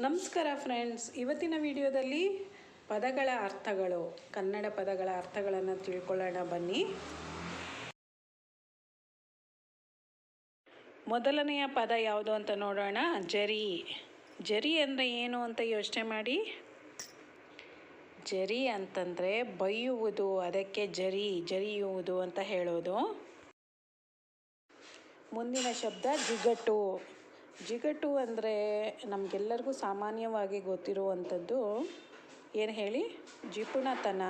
ನಮಸ್ಕಾರ ಫ್ರೆಂಡ್ಸ್. ಇವತ್ತಿನ ವಿಡಿಯೋದಲ್ಲಿ ಪದಗಳ ಅರ್ಥಗಳು, ಕನ್ನಡ ಪದಗಳ ಅರ್ಥಗಳನ್ನು ತಿಳ್ಕೊಳ್ಳೋಣ ಬನ್ನಿ. ಮೊದಲನೆಯ ಪದ ಯಾವುದು ಅಂತ ನೋಡೋಣ. ಜರಿ. ಜರಿ ಅಂದರೆ ಏನು ಅಂತ ಯೋಚನೆ ಮಾಡಿ. ಜರಿ ಅಂತಂದರೆ ಬೈಯುವುದು ಅದಕ್ಕೆ ಜರಿ, ಜರಿಯುವುದು ಅಂತ ಹೇಳೋದು. ಮುಂದಿನ ಶಬ್ದ ಜಿಗಟು. ಜಿಗಟು ಅಂದರೆ ನಮಗೆಲ್ಲರಿಗೂ ಸಾಮಾನ್ಯವಾಗಿ ಗೊತ್ತಿರುವಂಥದ್ದು. ಏನು ಹೇಳಿ? ಜಿಪುಣತನ.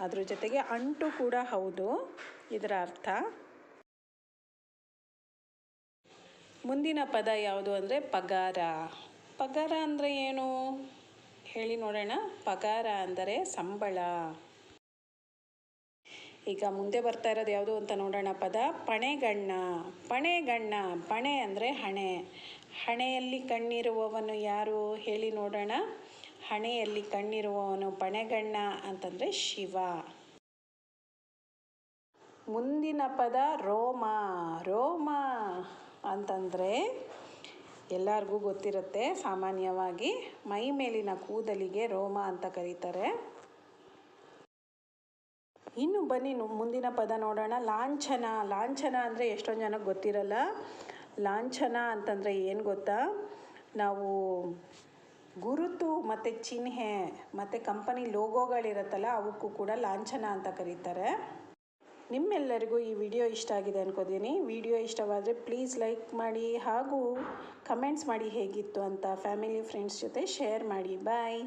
ಅದ್ರ ಜೊತೆಗೆ ಅಂಟು ಕೂಡ ಹೌದು. ಇದರ ಅರ್ಥ. ಮುಂದಿನ ಪದ ಯಾವುದು ಅಂದರೆ ಪಗಾರ. ಪಗಾರ ಅಂದರೆ ಏನು? ಹೇಳಿ ನೋಡೋಣ. ಪಗಾರ ಅಂದರೆ ಸಂಬಳ. ಈಗ ಮುಂದೆ ಬರ್ತಾ ಇರೋದು ಯಾವುದು ಅಂತ ನೋಡೋಣ. ಪದ ಪಣೆಗಣ್ಣ. ಪಣೆಗಣ್ಣ. ಪಣೆ ಅಂದರೆ ಹಣೆ. ಹಣೆಯಲ್ಲಿ ಕಣ್ಣಿರುವವನು ಯಾರು ಹೇಳಿ ನೋಡೋಣ. ಹಣೆಯಲ್ಲಿ ಕಣ್ಣಿರುವವನು ಪಣೆಗಣ್ಣ ಅಂತಂದರೆ ಶಿವ. ಮುಂದಿನ ಪದ ರೋಮ. ರೋಮ ಅಂತಂದರೆ ಎಲ್ಲರಿಗೂ ಗೊತ್ತಿರುತ್ತೆ ಸಾಮಾನ್ಯವಾಗಿ ಮೈ ಮೇಲಿನ ಕೂದಲಿಗೆ ರೋಮ ಅಂತ ಕರೀತಾರೆ. ಇನ್ನು ಬನ್ನಿ ಮುಂದಿನ ಪದ ನೋಡೋಣ. ಲಾಂಛನ ಲಾಂಛನ ಅಂದರೆ ಎಷ್ಟೊಂದು ಜನಕ್ಕೆ ಗೊತ್ತಿರಲ್ಲ. ಲಾಂಛನ ಅಂತಂದರೆ ಏನು ಗೊತ್ತಾ? ನಾವು ಗುರುತು ಮತ್ತು ಚಿಹ್ನೆ ಮತ್ತು ಕಂಪನಿ ಲೋಗೋಗಳಿರುತ್ತಲ್ಲ ಅವಕ್ಕೂ ಕೂಡ ಲಾಂಛನ ಅಂತ ಕರೀತಾರೆ. ನಿಮ್ಮೆಲ್ಲರಿಗೂ ಈ ವಿಡಿಯೋ ಇಷ್ಟ ಆಗಿದೆ ಅನ್ಕೋತೀನಿ. ವಿಡಿಯೋ ಇಷ್ಟವಾದರೆ ಪ್ಲೀಸ್ ಲೈಕ್ ಮಾಡಿ ಹಾಗೂ ಕಮೆಂಟ್ಸ್ ಮಾಡಿ ಹೇಗಿತ್ತು ಅಂತ ಫ್ಯಾಮಿಲಿ ಫ್ರೆಂಡ್ಸ್ ಜೊತೆ ಶೇರ್ ಮಾಡಿ. ಬಾಯ್